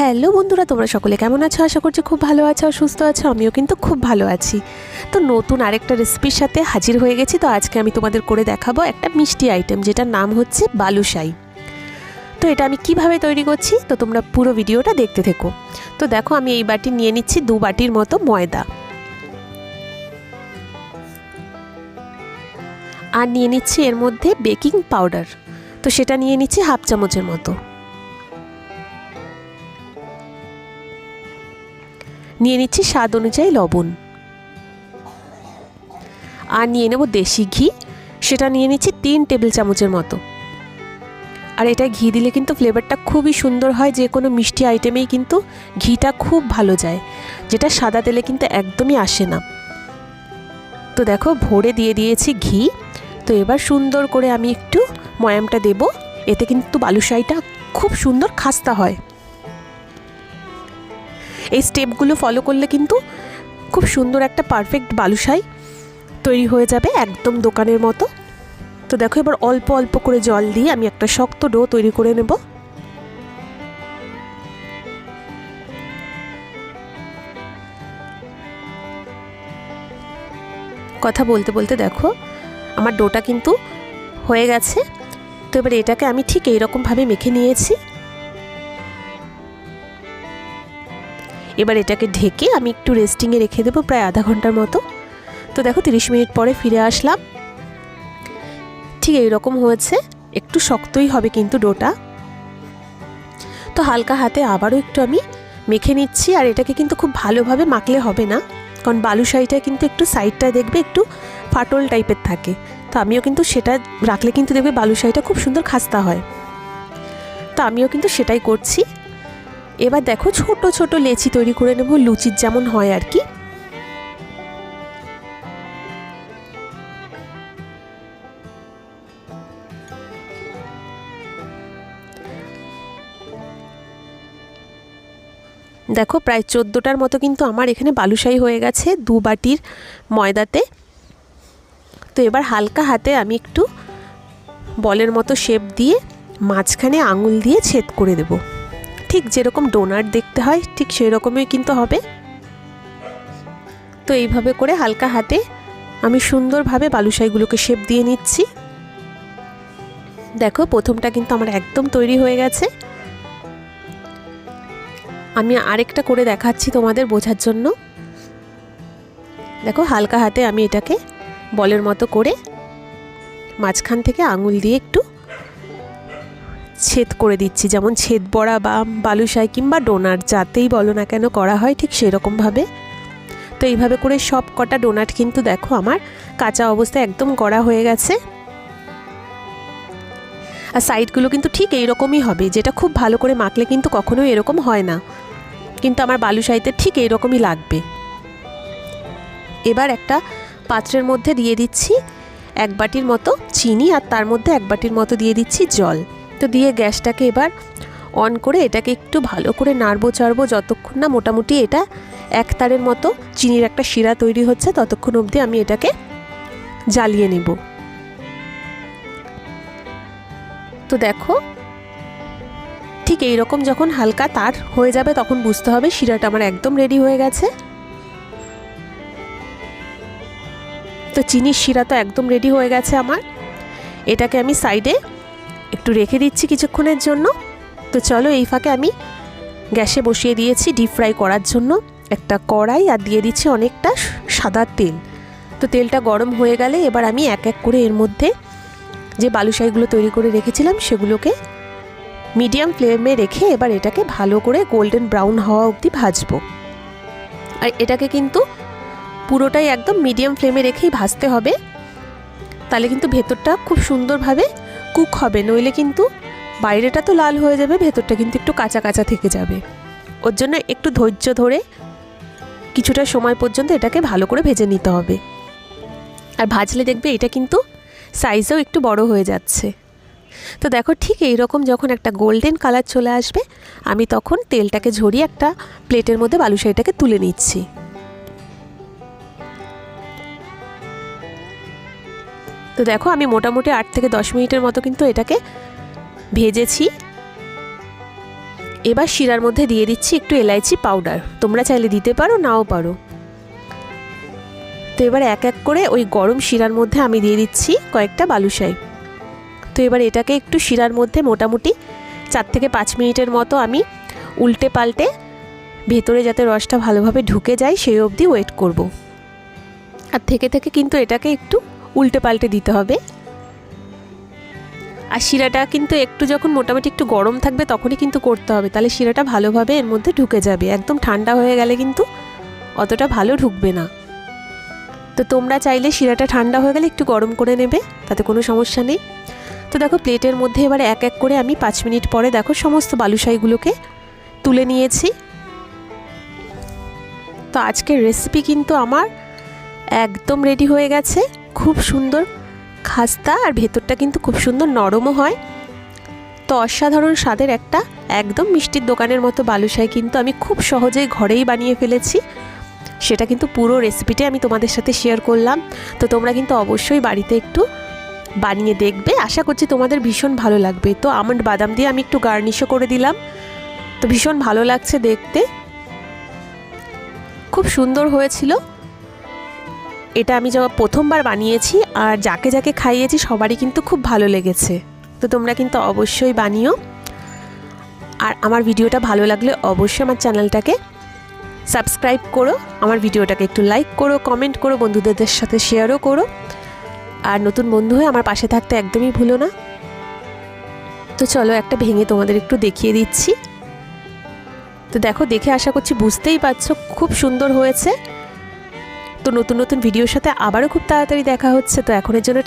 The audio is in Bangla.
হ্যালো বন্ধুরা, তোমরা সকলে কেমন আছো? আশা করছি খুব ভালো আছো আর সুস্থ আছো, আমিও কিন্তু খুব ভালো আছি। তো নতুন আরেকটা রেসিপির সাথে হাজির হয়ে গেছি। তো আজকে আমি তোমাদের করে দেখাবো একটা মিষ্টি আইটেম যেটার নাম হচ্ছে বালুশাই। তো এটা আমি কীভাবে তৈরি করছি? তো তোমরা পুরো ভিডিওটা দেখতে থেকো। তো দেখো, আমি এই বাটি নিয়ে নিচ্ছি দু বাটির মতো ময়দা। আর নিয়ে নিচ্ছি এর মধ্যে বেকিং পাউডার তো সেটা নিয়ে নিচ্ছি হাফ চামচের মতো। নিয়ে নিচ্ছি স্বাদ অনুযায়ী লবণ। আর নিয়ে নেব দেশি ঘি, সেটা নিয়ে নিচ্ছি তিন টেবিল চামচের মতো। আর এটা ঘি দিলে কিন্তু ফ্লেভারটা খুবই সুন্দর হয়, যে কোনো মিষ্টি আইটেমেই কিন্তু ঘিটা খুব ভালো যায়, যেটা সাদা তেলে কিন্তু একদমই আসে না। তো দেখো, ভরে দিয়ে দিয়েছি ঘি। তো এবার সুন্দর করে আমি একটু ময়ামটা দেব, এতে কিন্তু বালুশাইটা খুব সুন্দর খাস্তা হয়। এই স্টেপগুলো ফলো করলে কিন্তু খুব সুন্দর একটা পারফেক্ট বালুশাই তৈরি হয়ে যাবে একদম দোকানের মতো। তো দেখো এবার অল্প অল্প করে জল দিয়ে আমি একটা শক্ত ডো তৈরি করে নেব। কথা বলতে বলতে দেখো আমার ডোটা কিন্তু হয়ে গেছে। তো এবার এটাকে আমি ঠিক এইরকমভাবে মেখে নিয়েছি। এবার এটাকে ঢেকে আমি একটু রেস্টিংয়ে রেখে দেবো প্রায় আধা ঘণ্টার মতো। তো দেখো তিরিশ মিনিট পরে ফিরে আসলাম। ঠিক এইরকম হয়েছে। একটু শক্তই হবে কিন্তু ডোটা। তো হালকা হাতে আবারও একটু আমি মেখে নিচ্ছি। আর এটাকে কিন্তু খুব ভালোভাবে মাখলে হবে না। কারণ বালুশাহিটা কিন্তু একটু সাইডটা দেখবে একটু ফাটল টাইপের থাকে। তো আমিও কিন্তু সেটা রাখলে কিন্তু দেখবে বালুশাহিটা খুব সুন্দর খাস্তা হয়। তো আমিও কিন্তু সেটাই করছি। এবার দেখো ছোট ছোট লেচি তৈরি করে নেব, লুচির যেমন হয় আর কি। দেখো প্রায় চোদ্দোটার মতো কিন্তু আমার এখানে বালুশাই হয়ে গেছে দু বাটির ময়দাতে। তো এবার হালকা হাতে আমি একটু বলের মতো শেপ দিয়ে মাঝখানে আঙুল দিয়ে ছেদ করে দেব। ঠিক যেরকম ডোনাট দেখতে হয়, ঠিক সেই রকমই কিন্তু হবে। তো এইভাবে করে হালকা হাতে আমি সুন্দরভাবে বালুশাইগুলোকে শেপ দিয়ে নিচ্ছি। দেখো, প্রথমটা কিন্তু আমার একদম তৈরি হয়ে গেছে। আমি আরেকটা করে দেখাচ্ছি তোমাদের বোঝার জন্য। দেখো, হালকা হাতে আমি এটাকে বলের মতো করে মাঝখান থেকে আঙুল দিয়ে একটু ছেদ করে দিচ্ছি। যেমন ছেদ বড়া বা বালুশাই কিংবা ডোনাট, যাতেই বলো না কেন করা হয় ঠিক সেরকমভাবে। তো এইভাবে করে সব কটা ডোনাট কিন্তু দেখো আমার কাঁচা অবস্থায় একদম করা হয়ে গেছে। আর সাইডগুলো কিন্তু ঠিক এইরকমই হবে, যেটা খুব ভালো করে মাখলে কিন্তু কখনোই এরকম হয় না। কিন্তু আমার বালুশাইতে ঠিক এইরকমই লাগবে। এবার একটা পাত্রের মধ্যে দিয়ে দিচ্ছি এক বাটির মতো চিনি আর তার মধ্যে এক বাটির মতো দিয়ে দিচ্ছি জল। তো দিয়ে গ্যাসটাকে এবার অন করে এটাকে একটু ভালো করে নাড়বো, চাড়বো, যতক্ষণ না মোটামুটি এটা এক তারের মতো চিনির একটা শিরা তৈরি হচ্ছে, ততক্ষণ অবধি আমি এটাকে জ্বালিয়ে নেব। তো দেখো, ঠিক এই রকম যখন হালকা তার হয়ে যাবে তখন বুঝতে হবে শিরাটা আমার একদম রেডি হয়ে গেছে। তো চিনির শিরা তো একদম রেডি হয়ে গেছে আমার। এটাকে আমি সাইডে একটু রেখে দিচ্ছি কিছুক্ষণের জন্য। তো চলো এই ফাঁকে আমি গ্যাসে বসিয়ে দিয়েছি ডিপ ফ্রাই করার জন্য। একটা কড়াই আর দিয়ে দিচ্ছি অনেকটা সাদা তেল। তো তেলটা গরম হয়ে গেলে এবার আমি এক এক করে এর মধ্যে যে বালুশাইগুলো তৈরি করে রেখেছিলাম সেগুলোকে মিডিয়াম ফ্লেমে রেখে এবার এটাকে ভালো করে গোল্ডেন ব্রাউন হওয়া অবধি ভাজবো। আর এটাকে কিন্তু পুরোটাই একদম মিডিয়াম ফ্লেমে রেখেই ভাজতে হবে। তাহলে কিন্তু ভেতরটা খুব সুন্দরভাবে কুক হবে, নইলে কিন্তু বাইরেটা তো লাল হয়ে যাবে, ভেতরটা কিন্তু একটু কাঁচা কাঁচা থেকে যাবে। ওর জন্য একটু ধৈর্য ধরে কিছুটা সময় পর্যন্ত এটাকে ভালো করে ভেজে নিতে হবে। আর ভাজলে দেখবে এটা কিন্তু সাইজেও একটু বড় হয়ে যাচ্ছে। তো দেখো ঠিক এই রকম যখন একটা গোল্ডেন কালার চলে আসবে, আমি তখন তেলটাকে ঝরিয়ে একটা প্লেটের মধ্যে বালুশাহিটাকে তুলে নিচ্ছি। তো দেখো, আমি মোটামুটি আট থেকে দশ মিনিটের মতো কিন্তু এটাকে ভেজেছি। এবার শিরার মধ্যে দিয়ে দিচ্ছি একটু এলাইচি পাউডার। তোমরা চাইলে দিতে পারো, নাও পারো। তো এবার এক এক করে ওই গরম শিরার মধ্যে আমি দিয়ে দিচ্ছি কয়েকটা বালুশাই। তো এবার এটাকে একটু শিরার মধ্যে মোটামুটি চার থেকে পাঁচ মিনিটের মতো আমি উল্টে পাল্টে ভেতরে যাতে রসটা ভালোভাবে ঢুকে যায়, সেই অবধি ওয়েট করব। আর থেকে থেকে কিন্তু এটাকে একটু উল্টে পাল্টে দিতে হবে। আর শিরাটা কিন্তু একটু যখন মোটামুটি একটু গরম থাকবে তখনই কিন্তু করতে হবে। তাহলে শিরাটা ভালোভাবে এর মধ্যে ঢুকে যাবে। একদম ঠান্ডা হয়ে গেলে কিন্তু অতটা ভালো ঢুকবে না। তো তোমরা চাইলে শিরাটা ঠান্ডা হয়ে গেলে একটু গরম করে নেবে, তাতে কোনো সমস্যা নেই। তো দেখো প্লেটের মধ্যে এবার এক এক করে আমি পাঁচ মিনিট পরে দেখো সমস্ত বালুশাইগুলোকে তুলে নিয়েছি। তো আজকের রেসিপি কিন্তু আমার একদম রেডি হয়ে গেছে। খুব সুন্দর খাস্তা আর ভেতরটা কিন্তু খুব সুন্দর নরমও হয়। তো অসাধারণ স্বাদের একটা একদম মিষ্টির দোকানের মতো বালুশাই কিন্তু আমি খুব সহজেই ঘরেই বানিয়ে ফেলেছি। সেটা কিন্তু পুরো রেসিপিটি আমি তোমাদের সাথে শেয়ার করলাম। তো তোমরা কিন্তু অবশ্যই বাড়িতে একটু বানিয়ে দেখবে। আশা করছি তোমাদের ভীষণ ভালো লাগবে। তো আমন্ড বাদাম দিয়ে আমি একটু গার্নিশও করে দিলাম। তো ভীষণ ভালো লাগছে দেখতে। খুব সুন্দর হয়েছিল। এটা আমি যখন প্রথমবার বানিয়েছি আর যাকে যাকে খাইয়েছি সবারই কিন্তু খুব ভালো লেগেছে। তো তোমরা কিন্তু অবশ্যই বানিও। আর আমার ভিডিওটা ভালো লাগলে অবশ্যই আমার চ্যানেলটাকে সাবস্ক্রাইব করো, আমার ভিডিওটাকে একটু লাইক করো, কমেন্ট করো, বন্ধুদের সাথে শেয়ারও করো। আর নতুন বন্ধু হয়ে আমার পাশে থাকতে একদমই ভুলো না। তো চলো একটা ভেঙে তোমাদের একটু দেখিয়ে দিচ্ছি। তো দেখো, দেখে আশা করছি বুঝতেই পারছ, খুব সুন্দর হয়েছে। তো নতুন নতুন ভিডিওর সাথে আবারও খুব তাড়াতাড়ি দেখা হচ্ছে। তো এখনের জন্য